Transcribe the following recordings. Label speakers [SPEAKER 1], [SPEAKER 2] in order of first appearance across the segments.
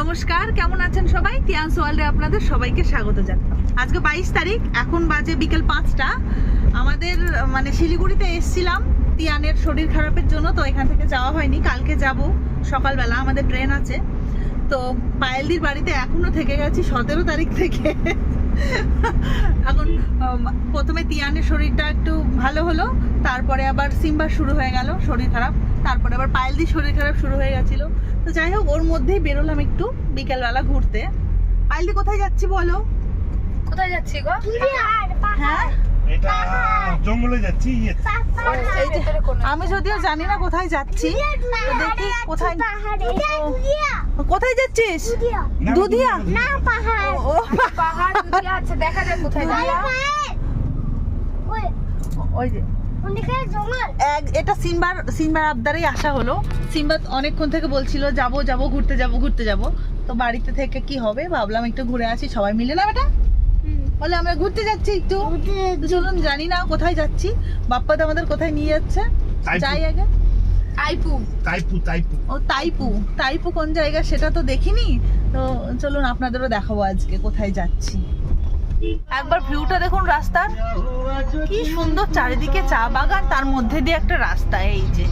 [SPEAKER 1] নমস্কার, কেমন আছেন সবাই? তিয়ান্স ওয়ার্ল্ডে আপনাদের সবাইকে স্বাগত জানাই। আজকে বাইশ তারিখ, এখন বাজে বিকেল পাঁচটা। আমাদের মানে শিলিগুড়িতে এসছিলাম, তিয়ানের শরীর খারাপের জন্য, তো এখান থেকে যাওয়া হয়নি। কালকে যাব, সকালবেলা, আমাদের ট্রেন আছে। তো পায়েলদির বাড়িতে এখনও থেকে গেছি, সতেরো তারিখ থেকে। এখন প্রথমে তিয়ানের শরীরটা একটু ভালো হলো তারপরে আবার সিম্বা শুরু হয়ে গেল শরীর খারাপ তারপরে আবার পায়েল দিয়ে শরীর খারাপ শুরু হয়ে গেছিল। তো যাই হোক ওর মধ্যেই বেরোলাম একটু বিকেলবেলা ঘুরতে। পায়েলদি কোথায় যাচ্ছি বলো?
[SPEAKER 2] কোথায় যাচ্ছি গো?
[SPEAKER 1] হ্যাঁ?
[SPEAKER 3] এটা জঙ্গলে যাচ্ছি ইয়ে।
[SPEAKER 1] এই যে আমি যদিও জানি না কোথায় যাচ্ছি দেখি কোথায় কোথায় যাচ্ছিস? দুধিয়া?
[SPEAKER 3] না,
[SPEAKER 1] ও, ও
[SPEAKER 2] পাহাড়। দুটি আছে দেখা যায় কোথায় যাব
[SPEAKER 1] ওই যে এটা আবদারেই আসা হলো। সিনবা অনেকক্ষণ থেকে বলছিল যাব যাব ঘুরতে যাব ঘুরতে যাব। তো বাড়িতে থেকে কি হবে? ভাবলাম একটু ঘুরে আসি সবাই মিলে না বেটা? বলে আমরা ঘুরতে যাচ্ছি একটু। চলুন জানি না কোথায় যাচ্ছি। বাপ্পা তো আমাদের কোথায় নিয়ে যাচ্ছে? যাই আগে।
[SPEAKER 2] আইপু
[SPEAKER 3] তাইপু তাইপু।
[SPEAKER 1] ও তাইপু। তাইপু কোন জায়গা? সেটা তো দেখিনি। তো চলুন আপনাদেরও দেখাবো আজকে কোথায় যাচ্ছি। একবার ভিউটা দেখুন রাস্তার। কি সুন্দর চারিদিকে চা বাগান তার মধ্যে দিয়ে একটা রাস্তা এই যে।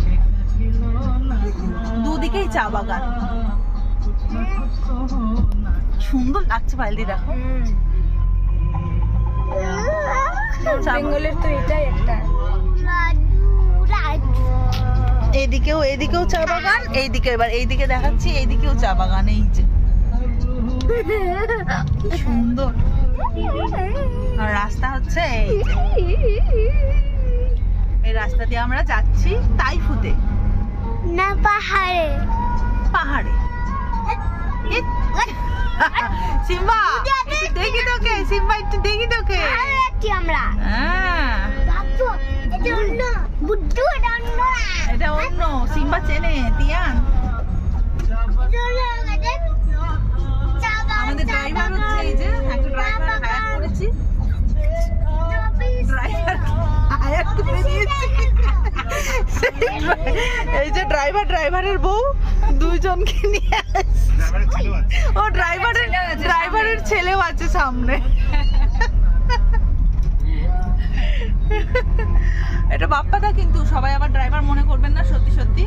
[SPEAKER 1] দুদিকেই চা বাগান। সুন্দর লাগছে বাইলি দেখো।
[SPEAKER 2] বেঙ্গলের তো এটাই একটা।
[SPEAKER 1] এদিকেও এদিকেও চা বাগান এইদিকে এবার এইদিকে দেখাচ্ছি এইদিকেও চা বাগান এই যে। সুন্দর। আর রাস্তা হচ্ছে এই রাস্তা দিয়ে আমরা যাচ্ছি তাইফুতে।
[SPEAKER 4] না পাহাড়ে।
[SPEAKER 1] পাহাড়ে। সিম্বা দেখি তোকে সিম্বা একটু দেখি তোকে।
[SPEAKER 4] আমরা।
[SPEAKER 1] হ্যাঁ।
[SPEAKER 4] এটা অন্য।
[SPEAKER 1] সিম্বা চেনে তিয়ান।
[SPEAKER 4] আমাদের
[SPEAKER 1] ড্রাইভার হচ্ছে এই যে একটা ড্রাইভার হায়ার করেছি। ড্রাইভার হায়ার করে দিয়েছি। এই যে ড্রাইভার ড্রাইভারের বউ দুইজনকে নিয়ে আসছে। ও ড্রাইভারের ড্রাইভারের ছেলেও আছে সামনে। এটা বাপ্পাদা কিন্তু সবাই আবার ড্রাইভার মনে করবেন না সত্যি সত্যি।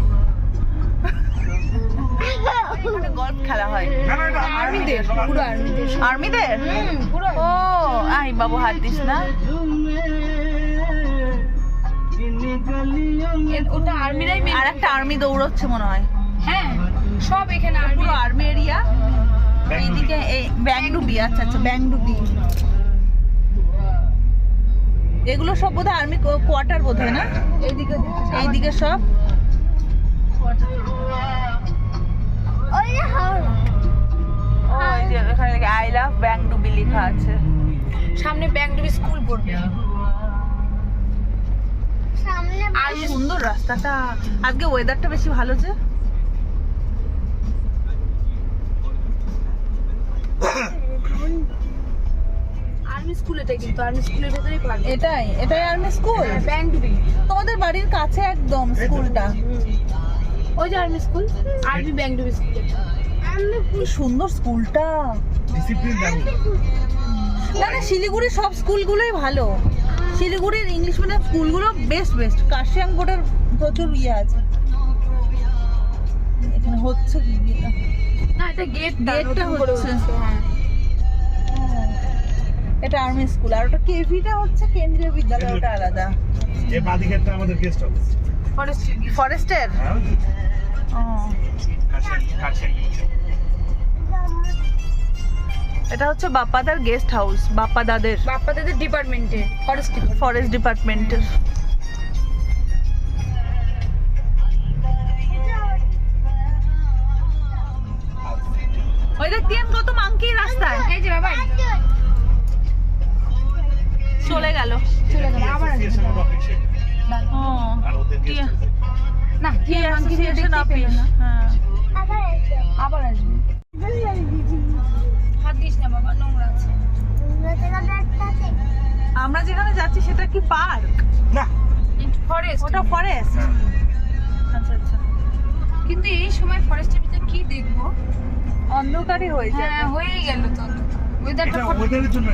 [SPEAKER 1] এখানে গল্ফ খেলা হয়।
[SPEAKER 2] আর্মিদের পুরো আর্মিদের
[SPEAKER 1] আর্মিদের ও আই বাবু হাত দিস না।
[SPEAKER 2] ওটা আর্মিরাই মেন
[SPEAKER 1] আর একটা আর্মি দৌড়চ্ছে মনে হয়।
[SPEAKER 2] হ্যাঁ সব এখানে আর্মি
[SPEAKER 1] পুরো আর্মি এরিয়া এইদিকে এই ব্যাংডুবি আচ্ছা আচ্ছা ব্যাংডুবি এগুলো সব বোধহয় আর্মি কোয়ার্টার বোধ হয় না?
[SPEAKER 2] এইদিকে
[SPEAKER 1] এইদিকে সব? এখানে আই লাভ ব্যাংডুবি লেখা আছে।
[SPEAKER 2] সামনে ব্যাংডুবি স্কুল পড়বে।
[SPEAKER 4] সামনে
[SPEAKER 1] আর সুন্দর রাস্তাটা। আজকে ওয়েদারটা বেশি ভালো যে।
[SPEAKER 2] আর্মি স্কুল এটা কিন্তু আর্মি স্কুলের ভেতরেই
[SPEAKER 1] এটাই এটাই আর্মি স্কুল
[SPEAKER 2] ব্যাংডুবি
[SPEAKER 1] তোমাদের বাড়ির কাছে একদম স্কুলটা?
[SPEAKER 2] ওই যে army school army Bengdubi school
[SPEAKER 1] কি সুন্দর স্কুলটা।
[SPEAKER 3] ডিসিপ্লিন
[SPEAKER 1] না না শিলিগুড়ির সব স্কুলগুলোই ভালো। শিলিগুড়ির ইংলিশ মিডিয়াম স্কুলগুলো বেস্ট বেস্ট কাশিয়াং বোর্ডের প্রচুর ইয়ে আছে। এখানে হচ্ছে
[SPEAKER 2] এটা গেট
[SPEAKER 1] গেটটা হচ্ছে।
[SPEAKER 2] হ্যাঁ।
[SPEAKER 1] এটা আর্মি স্কুল আর ওটা কেভিটা হচ্ছে কেন্দ্রীয় বিদ্যালয় ওটা আলাদা।
[SPEAKER 3] যে বাদিকেরটা আমাদের গেস্ট হাউস
[SPEAKER 2] ফরেস্ট
[SPEAKER 1] ফরেস্টের
[SPEAKER 3] হ্যাঁ
[SPEAKER 1] ও,
[SPEAKER 3] কাছের
[SPEAKER 1] এটা হচ্ছে বাপ্পাদার গেস্ট হাউস বাপ্পাদাদের।
[SPEAKER 2] বাপ্পাদের ডিপার্টমেন্টে ফরেস্ট
[SPEAKER 1] ফরেস্ট ডিপার্টমেন্টের ওই দেখ মাংকি রাস্তায়।
[SPEAKER 2] এই যে বাবা
[SPEAKER 1] চলে গেল।
[SPEAKER 2] চলে গেল আবার না
[SPEAKER 1] কি অ্যাসোসিয়েশন অফিস হ্যাঁ।
[SPEAKER 4] আবার।
[SPEAKER 2] আবার আসবে হাত দিস না বাবা নোংরা আছে।
[SPEAKER 4] আছে।
[SPEAKER 1] আমরা যেখানে যাচ্ছি সেটা কি পার্ক?
[SPEAKER 3] না।
[SPEAKER 2] ফরেস্ট
[SPEAKER 1] ওটা ফরেস্ট আচ্ছা আচ্ছা।
[SPEAKER 2] কিন্তু এই সময় ফরেস্টের ভিতরে কি দেখব?
[SPEAKER 1] অন্ধকারই হয়ে
[SPEAKER 2] যায়
[SPEAKER 1] হ্যাঁ
[SPEAKER 2] হয়ে গেল তো। ওয়েদারটা
[SPEAKER 3] এটা ওদেরের জন্য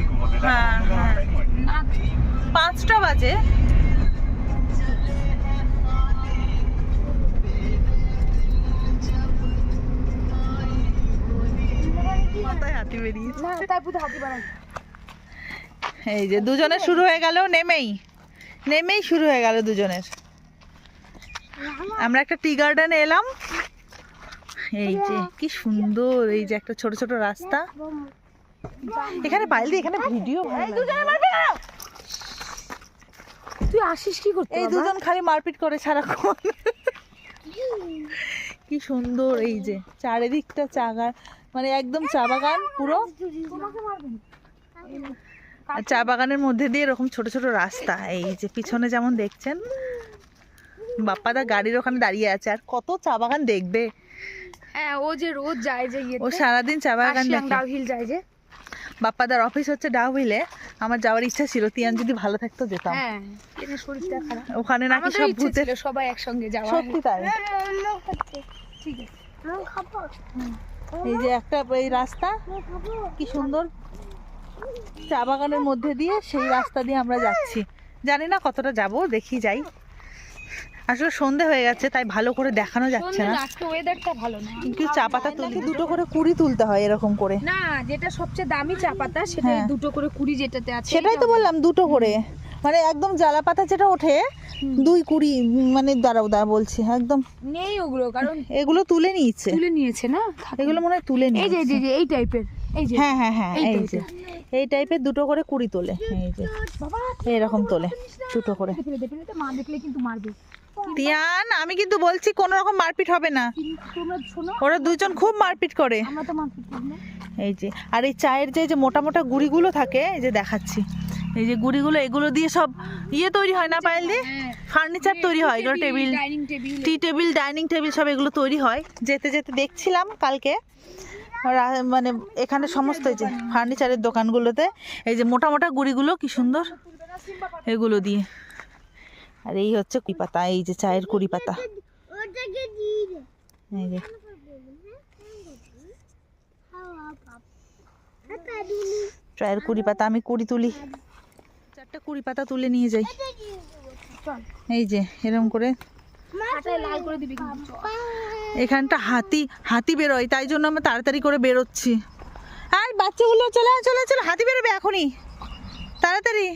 [SPEAKER 1] হ্যাঁ, হ্যাঁ। পাঁচটা বাজে। হাতি বেরিয়েছে।
[SPEAKER 2] না তারপর হাতি বাড়াই
[SPEAKER 1] এই যে দুজনের শুরু হয়ে গেল নেমেই। নেমেই শুরু হয়ে গেল দুজনের। আমরা একটা টি গার্ডেনে এলাম। এই যে কি সুন্দর এই যে একটা ছোট ছোট রাস্তা। এখানে পাইল এখানে ভিডিও
[SPEAKER 2] তুই আসিস কি করতে
[SPEAKER 1] এই দুজন খালি মারপিট করে সারাক্ষণ। কি সুন্দর এই যে চারিদিকটা চাগা মানে একদম চা বাগান পুরো। আর চা বাগানের মধ্যে দিয়ে এরকম ছোট ছোট রাস্তা এই যে পিছনে যেমন দেখছেন বাপ্পাদা গাড়ির ওখানে দাঁড়িয়ে আছে আর কত চা বাগান দেখবে।
[SPEAKER 2] হ্যাঁ ও যে রোজ যায় যে
[SPEAKER 1] ও সারাদিন চা বাগান
[SPEAKER 2] ডাউহিল যায় যে।
[SPEAKER 1] বাপ্পাদার অফিস হচ্ছে ডাউহিলে। আমার যাওয়ার ইচ্ছা ছিল তিয়ান যদি ভালো থাকতো যেতাম।
[SPEAKER 2] হ্যাঁ এর শরীরটা খারাপ।
[SPEAKER 1] ওখানে নাকি সব
[SPEAKER 2] ছিল সবাই একসঙ্গে যাওয়া।
[SPEAKER 1] সত্যি তাই।
[SPEAKER 2] ঠিক আছে।
[SPEAKER 1] এই যে একটা এই রাস্তা কি সুন্দর। চা বাগানের মধ্যে দিয়ে সেই রাস্তা দিয়ে আমরা যাচ্ছি। জানি না কতটা যাব দেখি যাই। আসলে সন্ধে হয়ে গেছে তাই ভালো করে দেখানো যাচ্ছে না।
[SPEAKER 2] ওয়েদারটা ভালো না।
[SPEAKER 1] কিন্তু চা পাতা তুলতে দুটো করে কুড়ি তুলতে হয় এরকম করে।
[SPEAKER 2] না যেটা সবচেয়ে দামি চা পাতা সেটা
[SPEAKER 1] হ্যাঁ।
[SPEAKER 2] দুটো করে কুড়ি যেটাতে আছে
[SPEAKER 1] সেটাই তো বললাম দুটো করে। মানে একদম জ্বালা পাতা যেটা ওঠে দুই কুড়ি মানে দাঁড়াও দাঁড়া বলছি একদম।
[SPEAKER 2] নেই ওগুলো কারণ
[SPEAKER 1] এগুলো তুলে নিয়েছে।
[SPEAKER 2] তুলে নিয়েছে না
[SPEAKER 1] এগুলো মনে হয় তুলে নিয়েছে
[SPEAKER 2] এই যে, এই যে এই টাইপের এই যে।
[SPEAKER 1] হ্যাঁ হ্যাঁ হ্যাঁ
[SPEAKER 2] এই
[SPEAKER 1] যে। এই টাইপের দুটো করে কুড়ি তোলে এই যে। এরকম তোলে দুটো করে।
[SPEAKER 2] দে মা দেখলে কিন্তু মারবে।
[SPEAKER 1] তিয়ান আমি কিন্তু বলছি কোনো রকম মারপিট হবে না। ওরা দুজন খুব মারপিট করে। এই যে, আর এই চায়ের যে যে মোটা মোটা গুড়িগুলো থাকে, এই যে দেখাচ্ছি। এই যে গুড়িগুলো, এগুলো দিয়ে সব ইয়ে তৈরি হয় না, পায়েল দিয়ে ফার্নিচার তৈরি হয়, এগুলো table, T table, dining table সব এগুলো তৈরি হয়। যেতে যেতে দেখছিলাম কালকে মানে এখানে সমস্ত যে ফার্নিচারের দোকানগুলোতে, এই যে মোটা মোটা গুড়িগুলো কি সুন্দর, এগুলো দিয়ে। আর এই হচ্ছে কুড়ি পাতা, এই যে চায়ের কুড়ি পাতা। এই যে। চায়ের কুড়ি পাতা, আমি কুড়ি তুলি। চারটা কুড়ি পাতা তুলে নিয়ে যাই। এই যে এরকম করে। এখানটা হাতি হাতি বেরোয়, তাই জন্য আমরা তাড়াতাড়ি করে বেরোচ্ছি। আর বাচ্চাগুলো, চলে চলে চলে হাতি বেরোবে এখনই। তাড়াতাড়ি।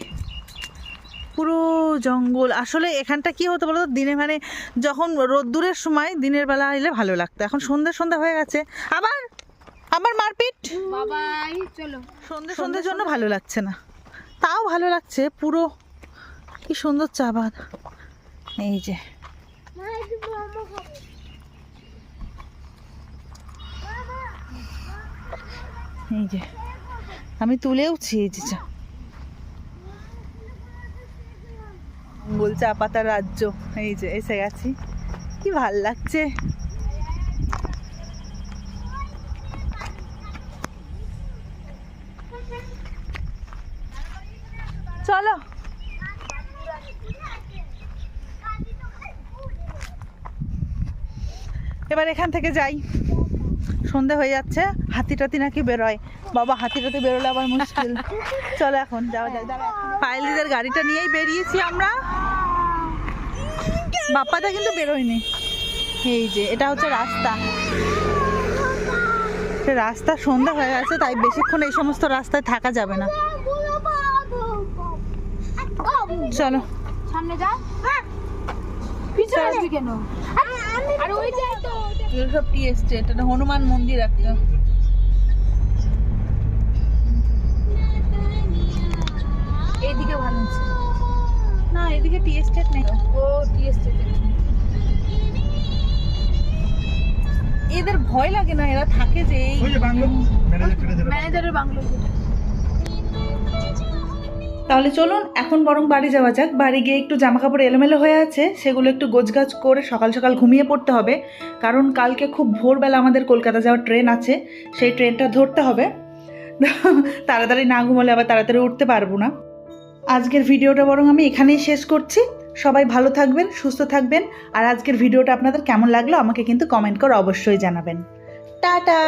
[SPEAKER 1] পুরো জঙ্গল। আসলে এখানটা কি হতো বলো তো দিনে মানে যখন রোদ্দুরের সময় দিনের বেলা এলে ভালো লাগতো। এখন সন্ধ্যে সন্ধ্যা হয়ে গেছে। আবার? আবার মারপিট?
[SPEAKER 2] বাবাই চলো।
[SPEAKER 1] সন্ধ্যে সন্ধ্যের জন্য ভালো লাগছে না। তাও ভালো লাগছে পুরো। কি সুন্দর চা বাগান এই যে। এই যে। আমি তুলেওছি এই যে চা। মঙ্গল চা রাজ্য। এই যে এসে গেছি। কি ভালো লাগছে। চলো। এবার এখান থেকে যাই। সন্ধে হয়ে যাচ্ছে হাতি টাতি নাকি বেরোয়। বাবা হাতি টাতি বেরোলে আবার মুশকিল। চলো এখন যাওয়া যায় পায়েলিদের গাড়িটা নিয়েই বেরিয়েছি আমরা। বাপ্পাটা কিন্তু বেরোয়নি এই যে এটা হচ্ছে রাস্তা। রাস্তা সন্ধ্যা হয়ে গেছে তাই বেশিক্ষণ এই সমস্ত রাস্তায় থাকা যাবে না। চলো।
[SPEAKER 2] সামনে যা। কেন? আর ওই তো
[SPEAKER 1] সব টি এস্টেট এটা হনুমান মন্দির একটা।
[SPEAKER 2] এইদিকে ভালো
[SPEAKER 1] না এদিকে টি এস্টেট নেই।
[SPEAKER 2] ও টিএসটি
[SPEAKER 1] এদের ভয় লাগে না এরা থাকে যে এই
[SPEAKER 3] ওই যে বাংলো ম্যানেজার ম্যানেজার
[SPEAKER 2] ম্যানেজারের বাংলো।
[SPEAKER 1] তাহলে চলুন এখন বরং বাড়ি যাওয়া যাক। বাড়ি গিয়ে একটু জামা কাপড় এলোমেলো হয়ে আছে সেগুলো একটু গোছগাছ করে সকাল সকাল ঘুমিয়ে পড়তে হবে। কারণ কালকে খুব ভোরবেলা আমাদের কলকাতা যাওয়ার ট্রেন আছে সেই ট্রেনটা ধরতে হবে। তাড়াতাড়ি না ঘুমোলে আবার তাড়াতাড়ি উঠতে পারব না। আজকের ভিডিওটা বরং আমি এখানেই শেষ করছি। সবাই ভালো থাকবেন, সুস্থ থাকবেন। আর আজকের ভিডিওটা আপনাদের কেমন লাগল আমাকে কিন্তু কমেন্ট করে অবশ্যই জানাবেন। টাটা!